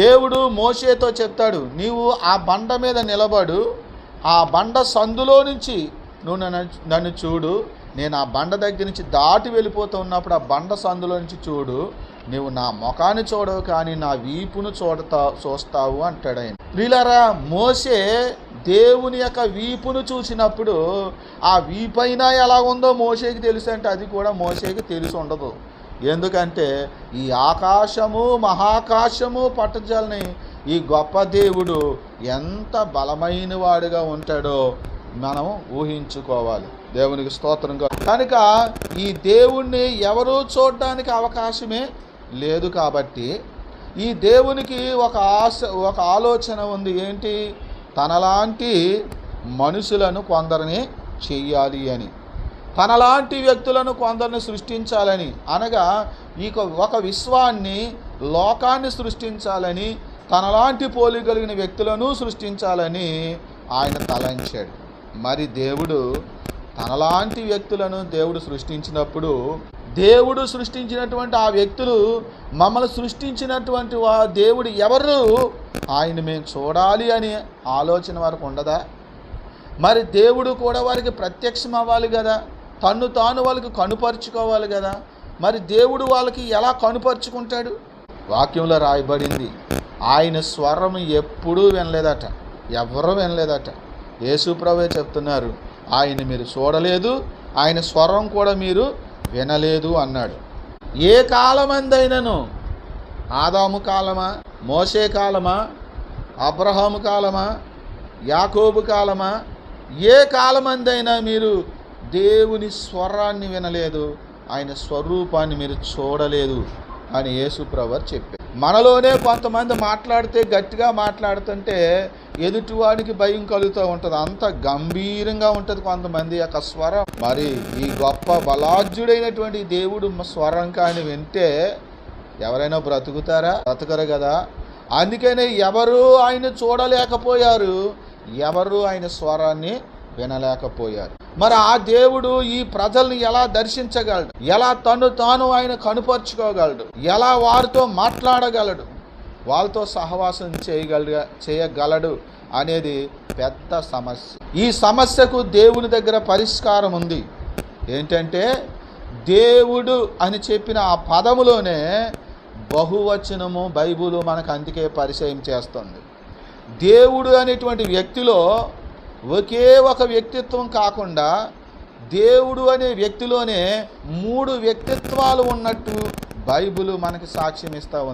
దేవుడు మోషేతో చెప్తాడు నీవు ఆ బండ మీద నిలబడు ఆ బండ సందులో నుంచి నువ్వు నన్ను నన్ను చూడు. నేను ఆ బండ దగ్గర నుంచి దాటి వెళ్ళిపోతూ ఉన్నప్పుడు ఆ బండ సందులో నుంచి చూడు. నువ్వు నా ముఖాన్ని చూడవు కానీ నా వీపును చూడతా చూస్తావు అంటాడు ఆయన. ప్రిలరా మోసే దేవుని యొక్క వీపును చూసినప్పుడు ఆ వీపైనా ఎలా ఉందో మోసేకి తెలుసు అంటే అది కూడా మోసేకి తెలిసి ఉండదు. ఎందుకంటే ఈ ఆకాశము మహాకాశము పట్టజల్ని ఈ గొప్ప దేవుడు ఎంత బలమైన వాడుగా ఉంటాడో మనం ఊహించుకోవాలి. దేవునికి స్తోత్రంగా కనుక ఈ దేవుణ్ణి ఎవరూ చూడడానికి అవకాశమే లేదు కాబట్టి ఈ దేవునికి ఒక ఆశ ఒక ఆలోచన ఉంది. ఏంటి? తనలాంటి మనుషులను కొందరిని చెయ్యాలి అని. తనలాంటి వ్యక్తులను కొందరిని సృష్టించాలని అనగా ఈ ఒక విశ్వాన్ని లోకాన్ని సృష్టించాలని తనలాంటి పోలి కలిగిన వ్యక్తులను సృష్టించాలని ఆయన తలంచాడు. మరి దేవుడు తనలాంటి వ్యక్తులను దేవుడు సృష్టించినప్పుడు దేవుడు సృష్టించినటువంటి ఆ వ్యక్తులు మమ్మల్ని సృష్టించినటువంటి వా దేవుడు ఎవరు? ఆయన మేము చూడాలి అనే ఆలోచన వారికి ఉండదా? మరి దేవుడు కూడా వారికి ప్రత్యక్షం అవ్వాలి కదా? తన్ను తాను వాళ్ళకి కనుపరుచుకోవాలి కదా. మరి దేవుడు వాళ్ళకి ఎలా కనుపరుచుకుంటాడు? వాక్యంలో రాయబడింది ఆయన స్వరం ఎప్పుడూ వినలేదట ఎవరు వినలేదట. యేసుప్రభే చెప్తున్నారు ఆయన మీరు చూడలేదు ఆయన స్వరం కూడా మీరు వినలేదు అన్నాడు. ఏ కాలమందైనను? ఆదాము కాలమా? మోసే కాలమా? అబ్రహాము కాలమా? యాకోబు కాలమా? ఏ కాలమందైనా మీరు దేవుని స్వరాన్ని వినలేదు. ఆయన స్వరూపాన్ని మీరు చూడలేదు అని యేసుప్రవర్ చెప్పారు మనలోనే కొంతమంది మాట్లాడితే గట్టిగా మాట్లాడుతుంటే ఎదుటివాడికి భయం కలుగుతూ ఉంటుంది. అంత గంభీరంగా ఉంటుంది కొంతమంది యొక్క స్వరం. మరి ఈ గొప్ప బలాజ్యుడైనటువంటి దేవుడు స్వరం కానీ వింటే ఎవరైనా బ్రతుకుతారా? బ్రతకరు కదా. అందుకనే ఎవరు ఆయన చూడలేకపోయారు. ఎవరు ఆయన స్వరాన్ని వినలేకపోయారు. మరి ఆ దేవుడు ఈ ప్రజల్ని ఎలా దర్శించగలడు? ఎలా తను తాను ఆయన కనుపరుచుకోగలడు? ఎలా వారితో మాట్లాడగలడు? వాళ్ళతో సహవాసం చేయగల చేయగలడు అనేది పెద్ద సమస్య. ఈ సమస్యకు దేవుని దగ్గర పరిష్కారం ఉంది. ఏంటంటే దేవుడు అని చెప్పిన ఆ పదములోనే బహువచనము బైబుల్ మనకు అందుకే పరిచయం చేస్తుంది. దేవుడు అనేటువంటి వ్యక్తిలో ఒకే ఒక వ్యక్తిత్వం కాకుండా దేవుడు అనే వ్యక్తిలోనే మూడు వ్యక్తిత్వాలు ఉన్నట్టు బైబిల్ మనకి సాక్ష్యం ఇస్తా ఉంది